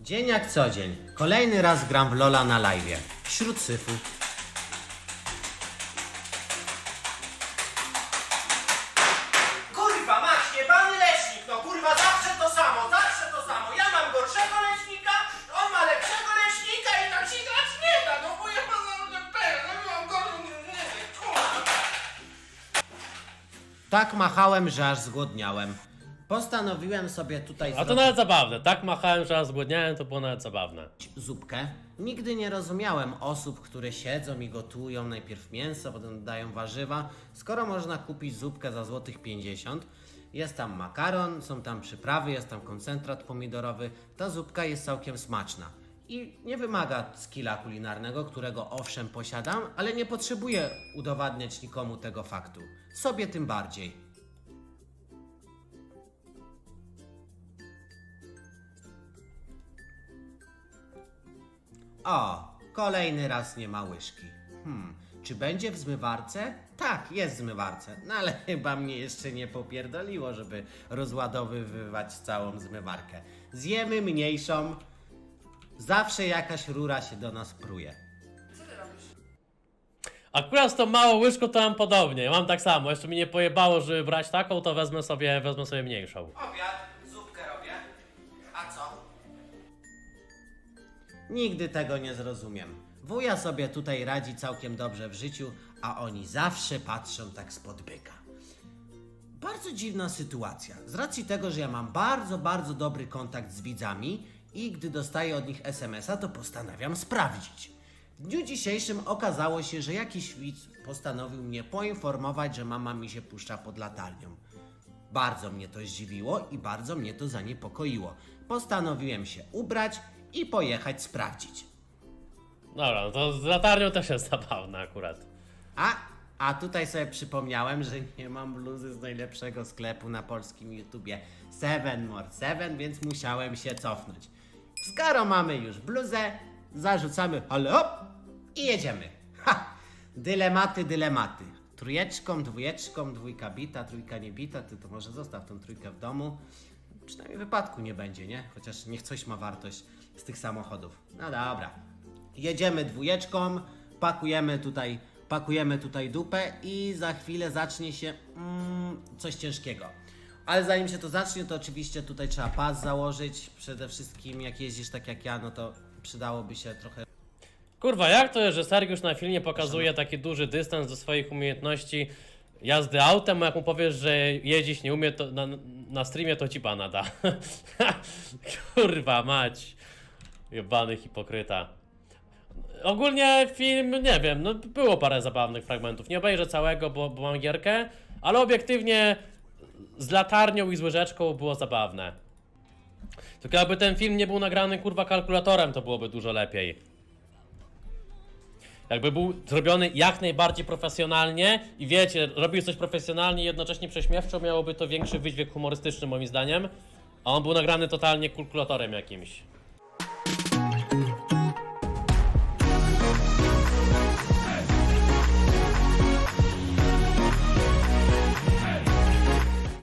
Dzień jak co dzień. Kolejny raz gram w Lola na live. Wśród syfu. Kurwa, masz jebany leśnik, no kurwa, zawsze to samo, zawsze to samo. Ja mam gorszego leśnika, on ma lepszego leśnika i tak się grać nie da, no bo ja mam no mam gorszą, kurwa. Tak machałem, że aż zgłodniałem. Postanowiłem sobie tutaj A to zrobić nawet zabawne. Tak machałem, że aż zgłodniałem, to było nawet zabawne. zupkę. Nigdy nie rozumiałem osób, które siedzą i gotują najpierw mięso, potem dodają warzywa. Skoro można kupić zupkę za złotych 50, jest tam makaron, są tam przyprawy, jest tam koncentrat pomidorowy, ta zupka jest całkiem smaczna. I nie wymaga skilla kulinarnego, którego owszem posiadam, ale nie potrzebuję udowadniać nikomu tego faktu. Sobie tym bardziej. O, kolejny raz nie ma łyżki. Hmm, czy będzie w zmywarce? Tak, jest w zmywarce, no ale chyba mnie jeszcze nie popierdoliło, żeby rozładowywać całą zmywarkę. Zjemy mniejszą, zawsze jakaś rura się do nas pruje. Akurat z tą małą łyżką to mam podobnie. Ja mam tak samo. Jeszcze mi nie pojebało, żeby brać taką, to wezmę sobie, wezmę sobie mniejszą. Obiad, zupkę robię. A co? Nigdy tego nie zrozumiem. Wuja sobie tutaj radzi całkiem dobrze w życiu, a oni zawsze patrzą tak spod byka. Bardzo dziwna sytuacja. Z racji tego, że ja mam bardzo, bardzo dobry kontakt z widzami i gdy dostaję od nich SMS-a, to postanawiam sprawdzić. W dniu dzisiejszym okazało się, że jakiś widz postanowił mnie poinformować, że mama mi się puszcza pod latarnią. Bardzo mnie to zdziwiło i bardzo mnie to zaniepokoiło. Postanowiłem się ubrać i pojechać sprawdzić. Dobra, no to z latarnią też jest zabawne akurat. A, a tutaj sobie przypomniałem, że nie mam bluzy z najlepszego sklepu na polskim YouTubie Seven More Seven, więc musiałem się cofnąć. Skoro mamy już bluzę, zarzucamy ale hop i jedziemy. Ha! Dylematy, dylematy. Trójeczką, dwójeczką, dwójka bita, trójka nie bita, ty to może zostaw tą trójkę w domu. Przynajmniej wypadku nie będzie, nie? Chociaż niech coś ma wartość z tych samochodów. No dobra. Jedziemy dwójeczką, pakujemy tutaj, pakujemy tutaj dupę i za chwilę zacznie się mm, coś ciężkiego. Ale zanim się to zacznie, to oczywiście tutaj trzeba pas założyć. Przede wszystkim jak jeździsz tak jak ja, no to przydałoby się trochę Kurwa, jak to jest, że Sergiusz na filmie pokazuje taki duży dystans do swoich umiejętności jazdy autem, a jak mu powiesz, że jeździć nie umie, to na, na streamie to ci bana da. Kurwa mać. Jebany hipokryta. Ogólnie film, nie wiem, no było parę zabawnych fragmentów. Nie obejrzę całego, bo, bo mam gierkę, ale obiektywnie z latarnią i z łyżeczką było zabawne. Tylko jakby ten film nie był nagrany kurwa kalkulatorem, to byłoby dużo lepiej. Jakby był zrobiony jak najbardziej profesjonalnie i wiecie, robił coś profesjonalnie i jednocześnie prześmiewczo, miałoby to większy wydźwięk humorystyczny moim zdaniem. A on był nagrany totalnie kalkulatorem jakimś.